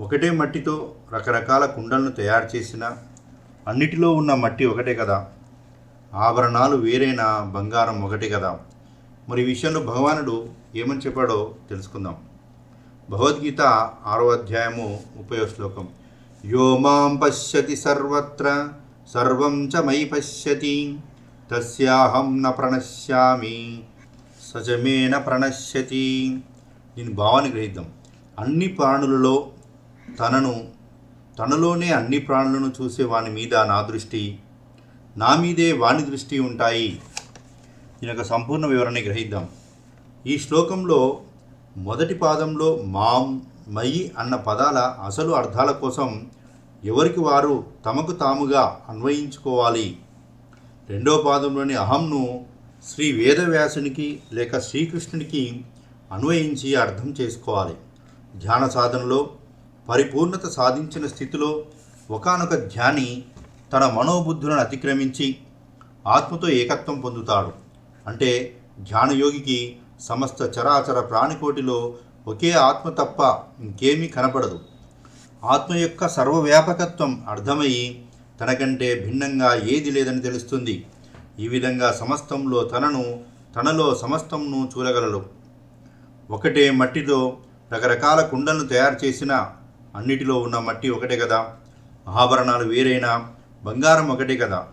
ఒకటే మట్టితో రకరకాల కుండలను తయారు చేసిన అన్నిటిలో ఉన్న మట్టి ఒకటే కదా. ఆభరణాలు వేరైన బంగారం ఒకటే కదా. మరి విషయంలో భగవానుడు ఏమని చెప్పాడో తెలుసుకుందాం. భగవద్గీత ఆరో అధ్యాయము ముప్పై శ్లోకం. యో మాం పశ్యతి సర్వత్ర సర్వం చ మయి పశ్యతి తస్యాహం న ప్రణశ్యామి సజమేన ప్రణశ్యతి. దీని భావాన్ని గ్రహిద్దాం. అన్ని ప్రాణులలో తనను తనలోనే అన్ని ప్రాణులను చూసే వాని మీద నా దృష్టి నా మీదే వాని దృష్టి ఉంటాయి. దీని యొక్క సంపూర్ణ వివరణ గ్రహిద్దాం. ఈ శ్లోకంలో మొదటి పాదంలో మాం మయి అన్న పదాల అసలు అర్థాల కోసం ఎవరికి వారు తమకు తాముగా అన్వయించుకోవాలి? రెండో పాదంలోని అహంను శ్రీ వేదవ్యాసునికి లేక శ్రీకృష్ణునికి అన్వయించి అర్థం చేసుకోవాలి. ధ్యాన సాధనలో పరిపూర్ణత సాధించిన స్థితిలో ఒకానొక ధ్యాని తన మనోబుద్ధులను అతిక్రమించి ఆత్మతో ఏకత్వం పొందుతాడు. అంటే ధ్యానయోగికి సమస్త చరాచర ప్రాణికోటిలో ఒకే ఆత్మ తప్ప ఇంకేమీ కనపడదు ఆత్మ యొక్క సర్వవ్యాపకత్వం అర్థమయ్యి తనకంటే భిన్నంగా ఏది లేదని తెలుస్తుంది. ఈ విధంగా సమస్తంలో తనను తనలో సమస్తంను చూడగలడు. ఒకటే మట్టితో రకరకాల కుండలను తయారు చేసిన అన్నిటిలో ఉన్న మట్టి ఒకటే కదా. ఆభరణాలు వేరైనా బంగారం ఒకటే కదా.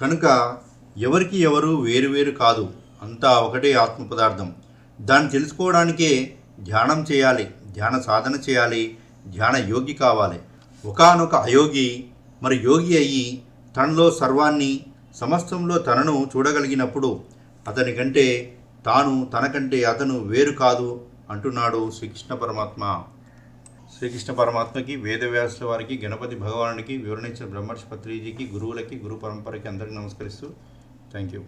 కనుక ఎవరికి ఎవరు వేరువేరు కాదు. అంతా ఒకటే ఆత్మ పదార్థం. దాన్ని తెలుసుకోవడానికే ధ్యానం చేయాలి ధ్యాన సాధన చేయాలి ధ్యాన యోగి కావాలి. ఒకానొక అయోగి మరి యోగి అయ్యి తనలో సర్వాన్ని సమస్తంలో తనను చూడగలిగినప్పుడు అతని కంటే తాను తనకంటే అతను వేరు కాదు అంటున్నాడు శ్రీకృష్ణ పరమాత్మ. శ్రీకృష్ణ పరమాత్మకి వేదవ్యాసుల వారికి గణపతి భగవానుడికి వివరణించిన బ్రహ్మర్షి పత్రిజీకి గురువులకి గురు పరంపరకి అందరికీ నమస్కరిస్తూ థ్యాంక్ యూ.